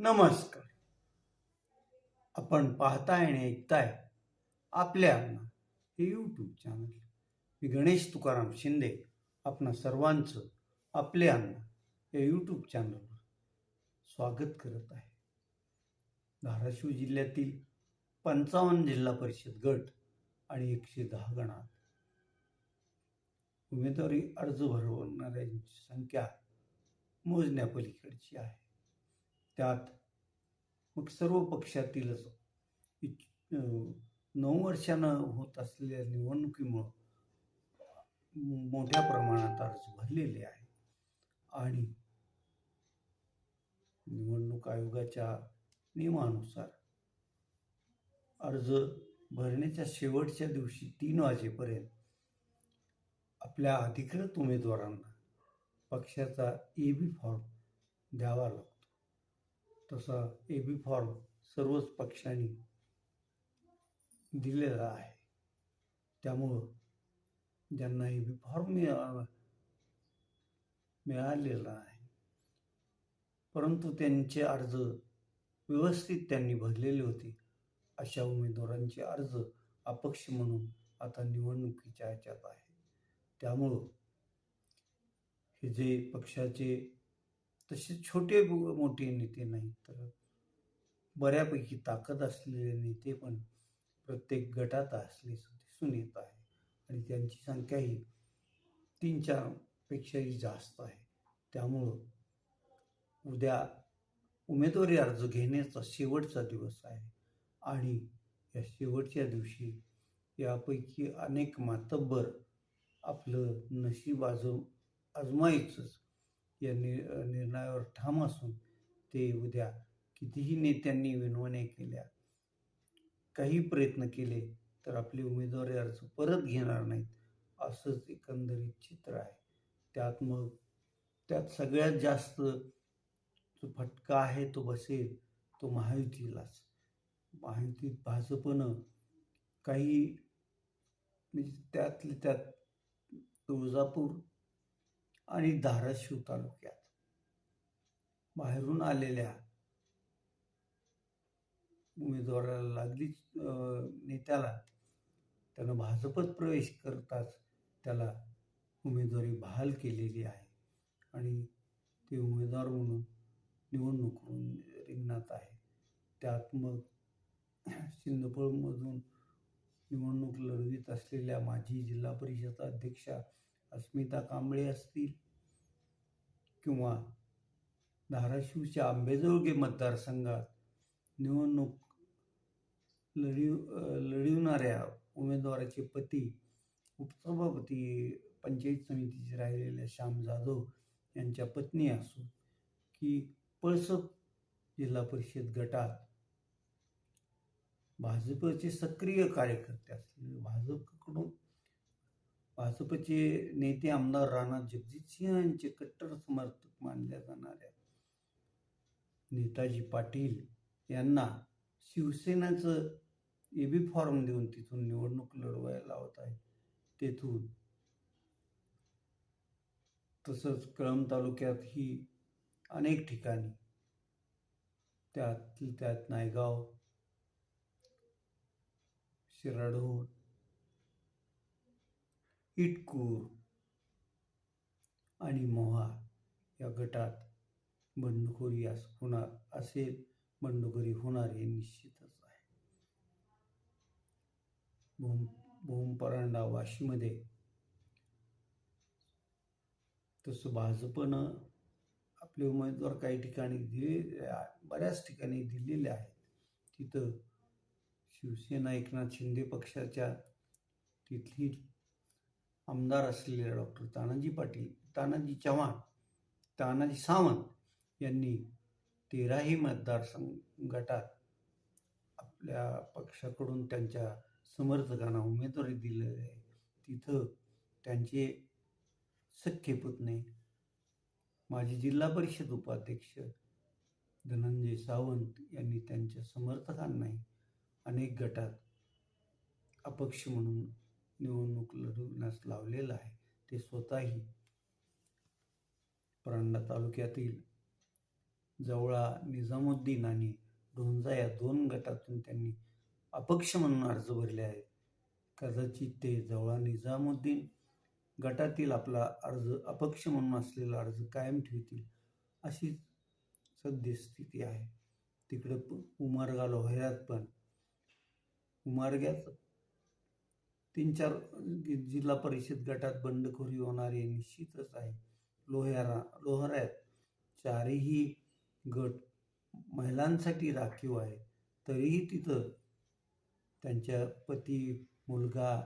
नमस्कार. आपण पाहताय आणि ऐकताय आपल्या हे यूट्यूब चॅनल मी गणेश तुकाराम शिंदे आपणा सर्वांचं आपले अन्न या यूट्यूब चॅनलवर स्वागत करत आहे. धाराशिव जिल्ह्यातील पंचावन्न जिल्हा परिषद गट आणि एकशे दहा गणात उमेदवारी अर्ज भरवणाऱ्यांची संख्या मोजण्यापलीकडची आहे. त्यात मग सर्व पक्षातीलच नऊ वर्षानं होत असलेल्या निवडणुकीमुळं मोठ्या प्रमाणात अर्ज भरलेले आहे आणि निवडणूक आयोगाच्या नियमानुसार अर्ज भरण्याच्या शेवटच्या दिवशी तीन वाजेपर्यंत आपल्या अधिकृत उमेदवारांना पक्षाचा ए बी फॉर्म द्यावा लागतो. तसा ए बी फॉर्म सर्वच पक्षांनी दिलेला आहे. त्यामुळं ज्यांना ए बी फॉर्म मिळाला मिळालेला आहे परंतु त्यांचे अर्ज व्यवस्थित त्यांनी भरलेले होते अशा उमेदवारांचे अर्ज अपक्ष म्हणून आता निवडणुकीच्या ह्याच्यात आहे. त्यामुळं हे जे पक्षाचे तसे छोटे मोठे नेते नाहीत तर बऱ्यापैकी ताकद असलेले नेते पण प्रत्येक गटात असले दिसून येत आहे. आणि त्यांची संख्याही तीन चारपेक्षाही जास्त आहे. त्यामुळं उद्या उमेदवारी अर्ज घेण्याचा शेवटचा दिवस आहे. आणि या शेवटच्या दिवशी यापैकी अनेक मातब्बर आपलं नशीब आजम आजमायचंच. या नि निर्णयावर ठाम असून ते उद्या कितीही नेत्यांनी विनवण्या केल्या काही प्रयत्न केले तर आपले उमेदवारी अर्ज परत घेणार नाहीत असंच एकंदरीत चित्र आहे. त्यात मग त्यात सगळ्यात जास्त जो फटका आहे तो बसेल तो महायुतीलाच. महायुतीत भाजपनं काही म्हणजे त्यातले त्यात तुळजापूर आणि धाराशिव तालुक्यात. बाहेरून आलेल्या उमेदवाराला लागलीच नेत्याला त्यानं भाजपत प्रवेश करताच त्याला उमेदवारी बहाल केलेली आहे. आणि ते उमेदवार म्हणून निवडणूक रिंगणात आहे. त्यात मग सिंधफळमधून निवडणूक लढवीत असलेल्या माजी जिल्हा परिषद अध्यक्षा अस्मिता कांबळे असतील किंवा धाराशिवच्या आंबेजोळगे मतदारसंघात निवडणूक लढिव लढविणाऱ्या उमेदवाराचे पती उपसभापती पंचायत समितीचे राहिलेल्या श्याम जाधव यांच्या पत्नी असो की पळसप जिल्हा परिषद गटात भाजपचे सक्रिय कार्यकर्ते असलेले भाजपकडून भाजपचे नेते आमदार राणा जगजितसिंह यांचे कट्टर समर्थक मानल्या जाणाऱ्या. नेताजी पाटील यांना शिवसेनेचं ए बी फॉर्म देऊन तिथून निवडणूक लढवायला लावत आहे तेथून तसंच कळंब तालुक्यातही अनेक ठिकाणी त्यात त्यात नायगाव शिराढोण इटकूर आणि मोहा या गटात बंडखोरी अस होणार असेल. बंडखोरी होणार हे निश्चितच आहे. भूम भूम परांडा वाशीमध्ये तसं भाजपनं आपले उमेदवार काही ठिकाणी दिले बऱ्याच ठिकाणी दिलेले आहेत. तिथं शिवसेना एकनाथ शिंदे पक्षाच्या तिथली आमदार असलेले डॉक्टर तानाजी पाटील तानाजी चव्हाण तानाजी सावंत यांनी तेराही मतदारसंघात गटात आपल्या पक्षाकडून त्यांच्या समर्थकांना उमेदवारी दिलेली आहे. तिथं त्यांचे सख्खे पुतणे माजी जिल्हा परिषद उपाध्यक्ष धनंजय सावंत यांनी त्यांच्या समर्थकांनाही अनेक गटात अपक्ष म्हणून निवडणूक लढवण्यास लावलेलं आहे ते स्वतःही परांडा तालुक्यातील जवळा निजामुद्दीन आणि ढोंजा या दोन गटातून त्यांनी अपक्ष म्हणून अर्ज भरले आहेत. कदाचित ते जवळा निजामुद्दीन गटातील आपला अर्ज अपक्ष म्हणून असलेला अर्ज कायम ठेवतील अशी सद्यस्थिती आहे. तिकडं प- उमरगा लोहऱ्यात पण उमरग्यात तीन चार जिल्हा परिषद गटात बंडखोरी होणारे निश्चितच आहे. लोह्यारा लोहऱ्यात चारही गट महिलांसाठी राखीव आहे तरीही तिथं त्यांच्या पती मुलगा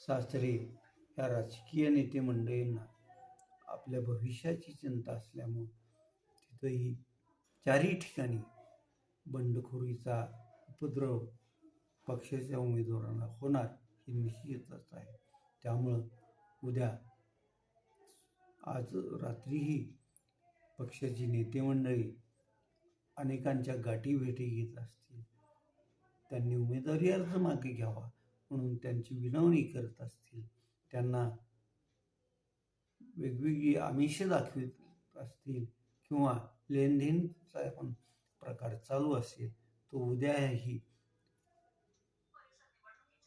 सासरे या राजकीय नेते मंडळींना आपल्या भविष्याची चिंता असल्यामुळं तिथंही चारही ठिकाणी बंडखोरीचा उपद्रव पक्षाच्या उमेदवारांना होणार हे निश्चितच आहे. त्यामुळं उद्या आज रात्रीही पक्षाची नेते मंडळी अनेकांच्या गाठीभेटी घेत असतील. त्यांनी उमेदवारी अर्ज मागे घ्यावा म्हणून त्यांची विनवणी करत असतील. त्यांना वेगवेगळी आमिषे दाखवित असतील किंवा लेनदेनचा पण प्रकार चालू असेल तो उद्याही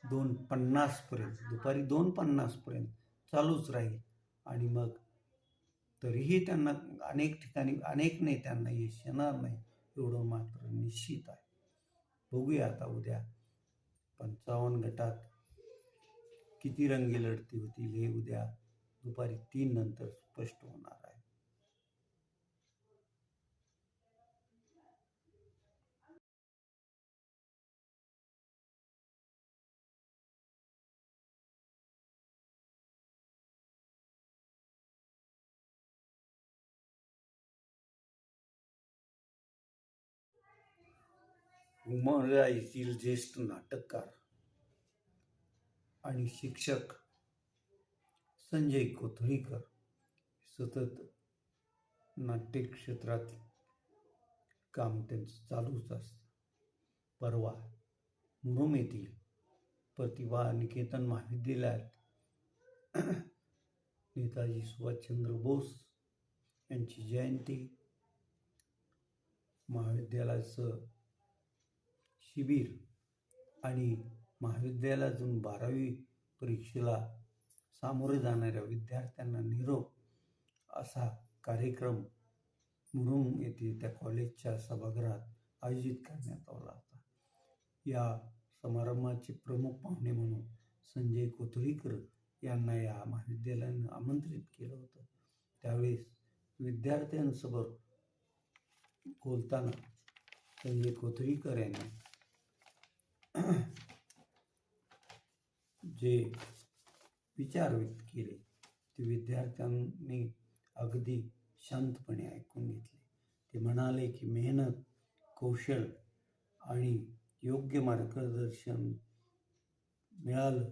दोन पन्नासपर्यंत दुपारी दोन पन्नासपर्यंत चालूच राहील. आणि मग तरीही त्यांना अनेक ठिकाणी अनेक नेत्यांना यश येणार नाही एवढं मात्र निश्चित आहे. बघूया आता उद्या पंचावन्न गटात किती रंगी लढती होतील हे उद्या दुपारी तीन नंतर स्पष्ट होणार आहे. उमरगा येथील ज्येष्ठ नाटककार आणि शिक्षक संजय कोथळीकर सतत नाट्य क्षेत्रात काम त्यांचं चालूच असतं. परवा मुरुम येथील प्रतिभा निकेतन महाविद्यालयात नेताजी सुभाषचंद्र बोस यांची जयंती महाविद्यालयाचं शिबिर आणि महाविद्यालयातून बारावी परीक्षेला सामोरे जाणाऱ्या विद्यार्थ्यांना निरोप असा कार्यक्रम मुरुम येथे त्या कॉलेजच्या सभागृहात आयोजित करण्यात आला होता. या समारंभाचे प्रमुख पाहुणे म्हणून संजय कोथळीकर यांना या महाविद्यालयानं आमंत्रित केलं होतं. त्यावेळेस विद्यार्थ्यांसोबत बोलताना संजय कोथळीकर यांनी जे विचार व्यक्त केले ते विद्यार्थ्यांनी अगदी शांतपणे ऐकून घेतले. ते म्हणाले की मेहनत कौशल आणि योग्य मार्गदर्शन मिळालं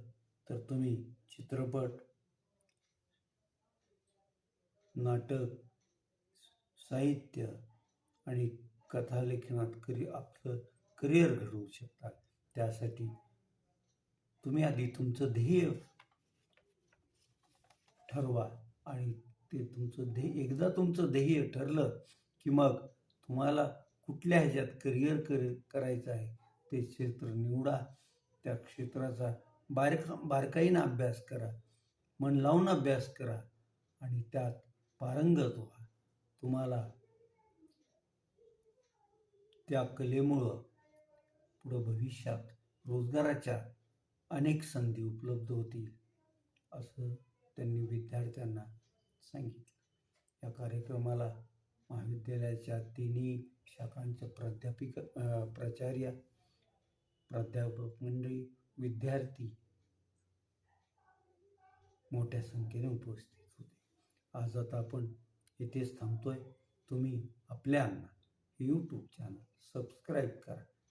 तर तुम्ही चित्रपट नाटक साहित्य आणि कथालेखनात करी आपलं करिअर घडवू शकता. त्यासाठी तुम्ही आधी तुमचं ध्येय ठरवा आणि ते तुमचं ध्येय एकदा तुमचं ध्येय ठरलं की मग तुम्हाला कुठल्या ह्याच्यात करिअर कर करायचं आहे ते क्षेत्र निवडा त्या क्षेत्राचा बारका बारकाईनं अभ्यास करा मन लावून अभ्यास करा आणि त्यात पारंगत व्हा. तुम्हाला त्या कलेमुळं पुढं भविष्यात रोजगाराच्या अनेक संधी उपलब्ध होतील असं त्यांनी विद्यार्थ्यांना सांगितलं. या कार्यक्रमाला महाविद्यालयाच्या तिन्ही शाखांच्या प्राध्यापिका प्राचार्य प्राध्यापक मंडळी विद्यार्थी मोठ्या संख्येने उपस्थित होते. आज आता आपण इथेच थांबतोय. तुम्ही आपल्यांना यूट्यूब चॅनल सबस्क्राईब करा.